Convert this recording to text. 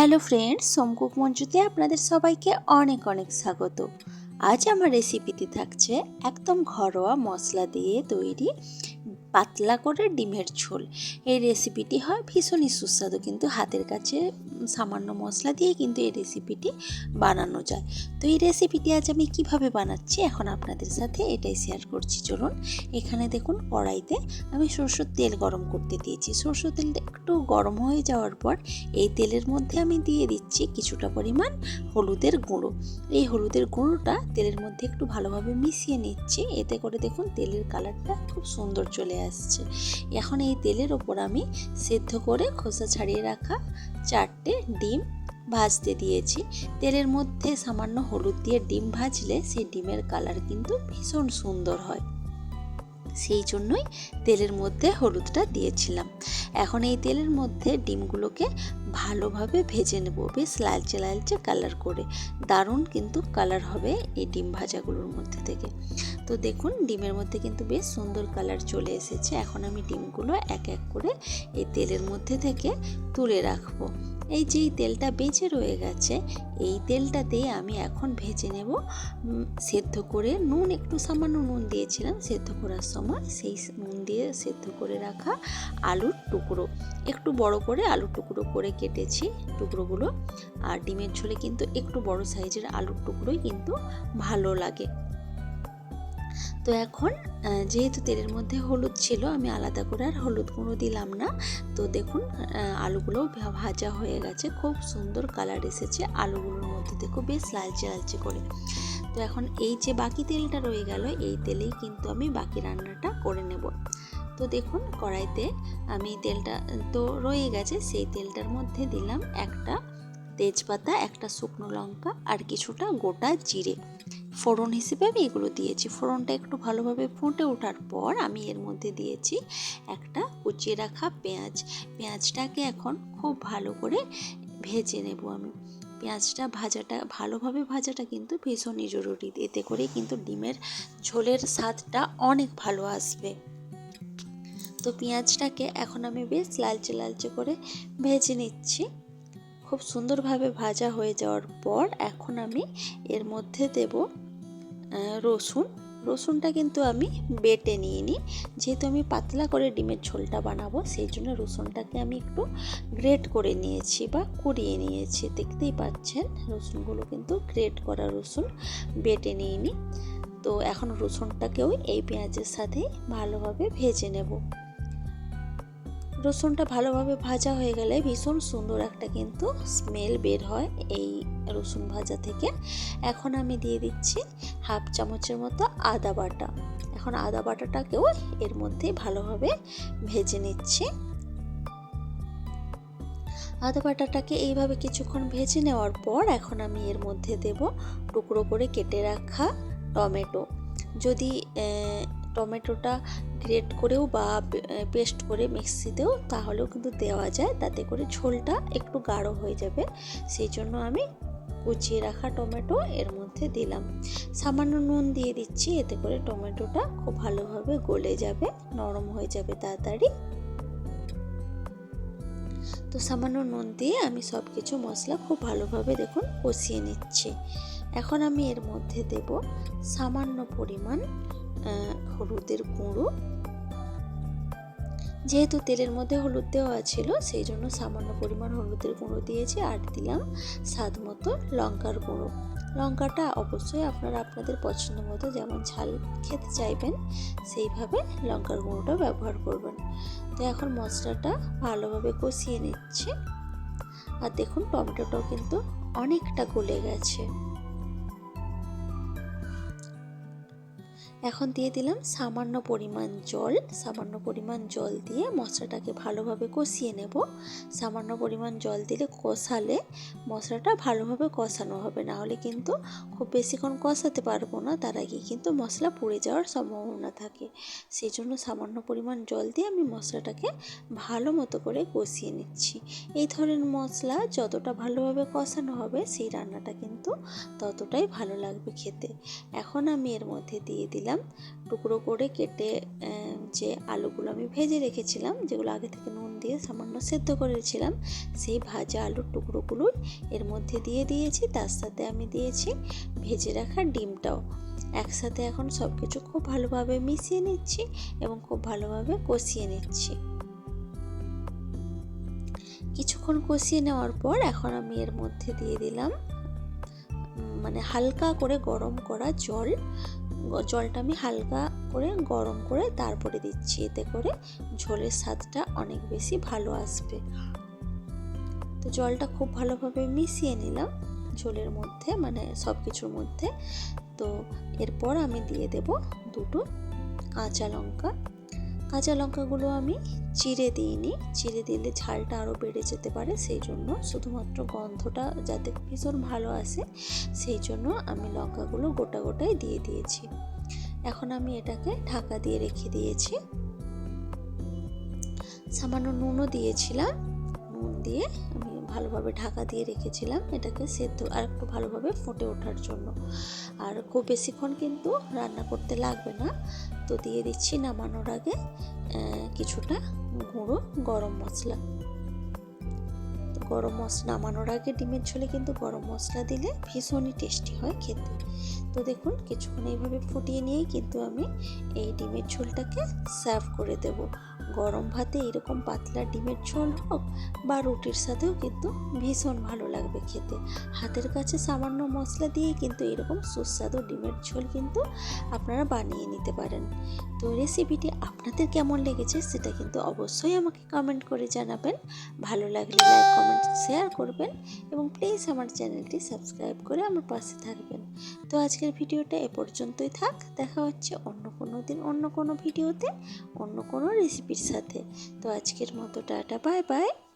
Hello friends সোমকুক মঞ্চতে আপনাদের সবাইকে অনেক অনেক স্বাগত। আজ আমার রেসিপিতে থাকছে একদম ঘরোয়া মশলা দিয়ে তৈরি পাতলা করে ডিমের ঝোল। এই রেসিপিটি হয় ভীষণই সুস্বাদু, কিন্তু হাতের কাছে সামান্য মশলা দিয়ে কিন্তু এই রেসিপিটি বানানো যায়। তো এই রেসিপিটি আজ আমি কীভাবে বানাচ্ছি এখন আপনাদের সাথে এটাই শেয়ার করছি। চলুন এখানে দেখুন কড়াইতে আমি সরষের তেল গরম করতে দিয়েছি। সরষের তেলটা একটু গরম হয়ে যাওয়ার পর এই তেলের মধ্যে আমি দিয়ে দিচ্ছি কিছুটা পরিমাণ হলুদের গুঁড়ো। এই হলুদের গুঁড়োটা তেলের মধ্যে একটু ভালোভাবে মিশিয়ে নিচ্ছি। এতে করে দেখুন তেলের কালারটা খুব সুন্দর চলে আসছে। এখন এই তেলের ওপর আমি সেদ্ধ করে খোসা ছাড়িয়ে রাখা চারটে ডিম ভাজতে দিয়েছি। তেলের মধ্যে সামান্য হলুদ দিয়ে ডিম ভাজলে সেই ডিমের কালার কিন্তু ভীষণ সুন্দর হয়। সেই জন্যই তেলের মধ্যে হলুদটা দিয়েছিলাম। এখন এই তেলের মধ্যে ডিমগুলোকে ভালোভাবে ভেজে নেব বেশ লালচে লালচে কালার করে। দারুণ কিন্তু কালার হবে এই ডিম ভাজাগুলোর মধ্যে থেকে। তো দেখুন, ডিমের মধ্যে কিন্তু বেশ সুন্দর কালার চলে এসেছে। এখন আমি ডিমগুলো এক এক করে এই তেলের মধ্যে থেকে তুলে রাখব। এই যে এই তেলটা বেঁচে রয়ে গেছে, এই তেলটাতেই আমি এখন ভেজে নেব। সেদ্ধ করে নুন, একটু সামান্য নুন দিয়েছিলাম, সেদ্ধ করার সময় সেই নুন দিয়ে সেদ্ধ করে রাখা আলুর টুকরো। একটু বড় করে আলুর টুকরো করে কেটেছি টুকরোগুলো। আর ডিমের ঝোলে কিন্তু একটু বড় সাইজের আলুর টুকরোই কিন্তু ভালো লাগে। তো এখন যেহেতু তেলের মধ্যে হলুদ ছিল আমি আলাদা করে আর হলুদ গুঁড়ো দিলাম না। তো দেখুন আহ, আলুগুলোও ভাজা হয়ে গেছে। খুব সুন্দর কালার এসেছে আলুগুলোর মধ্যে দেখো বেশ লালচে লালচে করে। তো এখন এই যে বাকি তেলটা রয়ে গেল এই তেলেই কিন্তু আমি বাকি রান্নাটা করে নেব। তো দেখুন কড়াইতে আমি তেলটা তো রয়ে গেছে সেই তেলটার মধ্যে দিলাম একটা তেজপাতা একটা শুকনো লঙ্কা আর কিছুটা গোটা জিরে। ফোড়ন হিসেবে আমি এগুলো দিয়েছি। ফোড়নটা একটু ভালোভাবে ফুটে ওঠার পর আমি এর মধ্যে দিয়েছি একটা কুচিয়ে রাখা পেঁয়াজ। পেঁয়াজটাকে এখন খুব ভালো করে ভেজে নেব আমি। পেঁয়াজটা ভাজাটা, ভালোভাবে ভাজাটা কিন্তু ভীষণই জরুরি। এতে করে কিন্তু ডিমের ঝোলের স্বাদটা অনেক ভালো আসবে। তো পেঁয়াজটাকে এখন আমি বেশ লালচে লালচে করে ভেজে নিচ্ছি। খুব সুন্দরভাবে ভাজা হয়ে যাওয়ার পর এখন আমি এর মধ্যে দেব রসুন। রসুনটা কিন্তু আমি বেটে নিয়ে নিই যেহেতু আমি পাতলা করে ডিমের ঝোলটা বানাবো, সেই জন্য রসুনটাকে আমি একটু গ্রেট করে নিয়েছি বা কুড়িয়ে নিয়েছি। দেখতেই পাচ্ছেন, রসুনগুলো কিন্তু গ্রেট করা রসুন বেটে নিয়ে নিই তো এখন রসুনটাকেও এই পেঁয়াজের সাথে ভালোভাবে ভেজে নেব। রসুনটা ভালোভাবে ভাজা হয়ে গেলে ভীষণ সুন্দর একটা কিন্তু স্মেল বের হয় এই রসুন ভাজা থেকে। এখন আমি দিয়ে দিচ্ছি হাফ চামচের মতো আদা বাটা। এখন আদা বাটাটাকেও এর মধ্যে ভালোভাবে ভেজে নিচ্ছি। আদা বাটাটাকে এইভাবে কিছুক্ষণ ভেজে নেওয়ার পর এখন আমি এর মধ্যে দেব টুকরো করে কেটে রাখা টমেটো। যদি টমেটোটা গ্রেট করেও বা পেস্ট করে মিক্সিতেও তাহলেও কিন্তু দেওয়া যায়। তাতে করে ঝোলটা একটু গাঢ় হয়ে যাবে। সেই জন্য আমি কুচিয়ে রাখা টমেটো এর মধ্যে দিলাম। সামান্য নুন দিয়ে দিচ্ছি, এতে করে টমেটোটা খুব ভালোভাবে গলে যাবে, নরম হয়ে যাবে তাড়াতাড়ি। তো সামান্য নুন দিয়ে আমি সব কিছু মশলা খুব ভালোভাবে দেখুন কষিয়ে নিচ্ছি। এখন আমি এর মধ্যে দেব সামান্য পরিমাণ হলুদের গুঁড়ো। যেহেতু তেলের মধ্যে হলুদ দেওয়া ছিল, সেই জন্য সামান্য পরিমাণ হলুদের গুঁড়ো দিয়েছি আর দিলাম স্বাদ মতো লঙ্কার গুঁড়ো। লঙ্কাটা অবশ্যই আপনারা আপনাদের পছন্দ মতো যেমন ঝাল খেতে চাইবেন, সেইভাবে লঙ্কার গুঁড়োটা ব্যবহার করবেন। তো এখন মশলাটা ভালোভাবে কষিয়ে নিচ্ছে। আর দেখুন, টমেটোটাও কিন্তু অনেকটা গলে গেছে। এখন দিয়ে দিলাম সামান্য পরিমাণ জল, সামান্য পরিমাণ জল দিয়ে মশলাটাকে ভালোভাবে কষিয়ে নেব। সামান্য পরিমাণ জল দিলে কষালে মশলাটা ভালোভাবে কষানো হবে। না হলে কিন্তু খুব বেশিক্ষণ কষাতে পারব না, তার আগে কিন্তু মশলা পুড়ে যাওয়ার সম্ভাবনা থাকে। সেই জন্য সামান্য পরিমাণ জল দিয়ে আমি মশলাটাকে ভালো মতো করে কষিয়ে নিচ্ছি। এই ধরনের মশলা যতটা ভালোভাবে কষানো হবে, সেই রান্নাটা কিন্তু ততটাই ভালো লাগবে খেতে। এখন আমি এর মধ্যে দিয়ে দিলাম টুকরো করে কেটে যে আলুগুলো আমি ভেজে রেখেছিলাম, যেগুলো আগে থেকে নুন দিয়ে সামান্য সেদ্ধ করেছিলাম, সেই ভাজা আলুর টুকরোগুলো এর মধ্যে দিয়ে দিয়েছি। তার সাথে আমি দিয়েছি ভেজে রাখা ডিমটাও। একসাথে এখন সব কিছু খুব ভালোভাবে মিশিয়ে নিচ্ছি এবং খুব ভালোভাবে কষিয়ে নিচ্ছি। কিছুক্ষণ কষিয়ে নেওয়ার পর এখন আমি এর মধ্যে দিয়ে দিলাম মানে হালকা করে গরম করা জল। জলটা আমি হালকা করে গরম করে তারপরে দিচ্ছি। এতে করে ঝোলের স্বাদটা অনেক বেশি ভালো আসবে। তো জলটা খুব ভালোভাবে মিশিয়ে নিলাম ঝোলের মধ্যে মানে সব কিছুর মধ্যে। তো এরপর আমি দিয়ে দেব দুটো কাঁচা লঙ্কা কাঁচা লঙ্কাগুলো আমি চিড়ে দিইনি। চিড়ে দিলে ঝালটা আরও বেড়ে যেতে পারে সেই জন্য শুধুমাত্র গন্ধটা যাতে ভীষণ ভালো আসে সেই জন্য আমি লঙ্কাগুলো গোটা গোটাই দিয়ে দিয়েছি। এখন আমি এটাকে ঢাকা দিয়ে রেখে দিয়েছি। সামান্য নুনও দিয়েছিলাম। নুন দিয়ে আমি ভালোভাবে ঢাকা দিয়ে রেখেছিলাম এটাকে সেদ্ধ আর একটু ভালোভাবে ফুটে ওঠার জন্য। আর খুব বেশিক্ষণ কিন্তু রান্না করতে লাগবে না। তো দিয়ে দিচ্ছি নামানোর আগে কিছুটা গুঁড়ো গরম মশলা। গরম মশলা নামানোর আগে ডিমের ঝোলে কিন্তু গরম মশলা দিলে ভীষণই টেস্টি হয় খেতে। তো দেখুন, কিছুক্ষণ এইভাবে ফুটিয়ে নিয়েই কিন্তু আমি এই ডিমের ঝোলটাকে সার্ভ করে দেব। গরম ভাতে এরকম পাতলা ডিমের ঝোল হোক বা রুটির সাথেও কিন্তু ভীষণ ভালো লাগবে খেতে। হাতের কাছে সামান্য মশলা দিয়ে কিন্তু এরকম সুস্বাদু ডিমের ঝোল কিন্তু আপনারা বানিয়ে নিতে পারেন। তো রেসিপিটি আপনাদের কেমন লেগেছে সেটা কিন্তু অবশ্যই আমাকে কমেন্ট করে জানাবেন। ভালো লাগলে লাইক কমেন্ট শেয়ার করবেন এবং প্লিজ আমার চ্যানেলটি সাবস্ক্রাইব করে আমার পাশে থাকবেন। তো আজকের ভিডিওটা এ পর্যন্তই থাক। দেখা হচ্ছে অন্য কোনো দিন, অন্য কোনো ভিডিওতে, অন্য কোনো রেসিপির সাথে। তো আজকের মতো টাটা, বাই বাই।